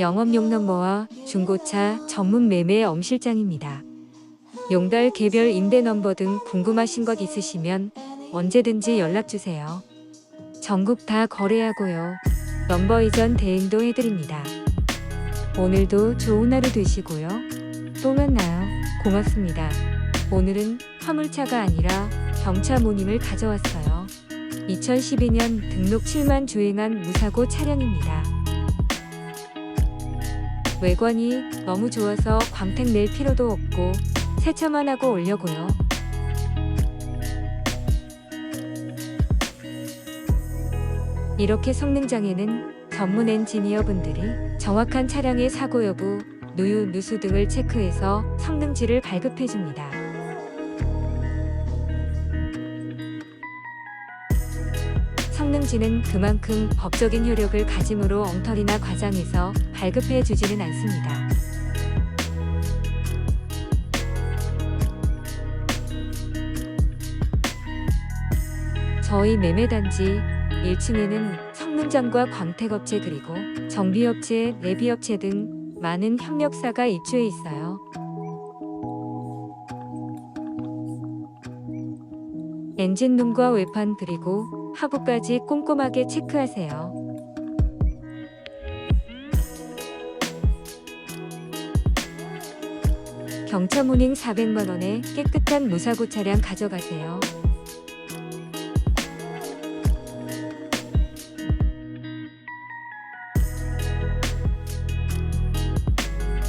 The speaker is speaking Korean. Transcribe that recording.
영업용 넘버와 중고차 전문 매매 엄실장입니다. 용달 개별 임대 넘버 등 궁금하신 것 있으시면 언제든지 연락 주세요. 전국 다 거래하고요. 넘버 이전 대행도 해드립니다. 오늘도 좋은 하루 되시고요. 또 만나요. 고맙습니다. 오늘은 화물차가 아니라 경차 모님을 가져왔어요. 2012년 등록 7만 주행한 무사고 차량입니다. 외관이 너무 좋아서 광택 낼 필요도 없고 세차만 하고 올려고요. 이렇게 성능장에는 전문 엔지니어 분들이 정확한 차량의 사고 여부, 누유, 누수 등을 체크해서 성능지를 발급해 줍니다. 성능지는 그만큼 법적인 효력을 가짐으로 엉터리나 과장해서 발급해 주지는 않습니다. 저희 매매단지 1층에는 성능장과 광택업체 그리고 정비업체, 내비업체 등 많은 협력사가 입주해 있어요. 엔진룸과 외판 그리고 하부까지 꼼꼼하게 체크하세요. 경차 모닝 400만 원에 깨끗한 무사고 차량 가져가세요.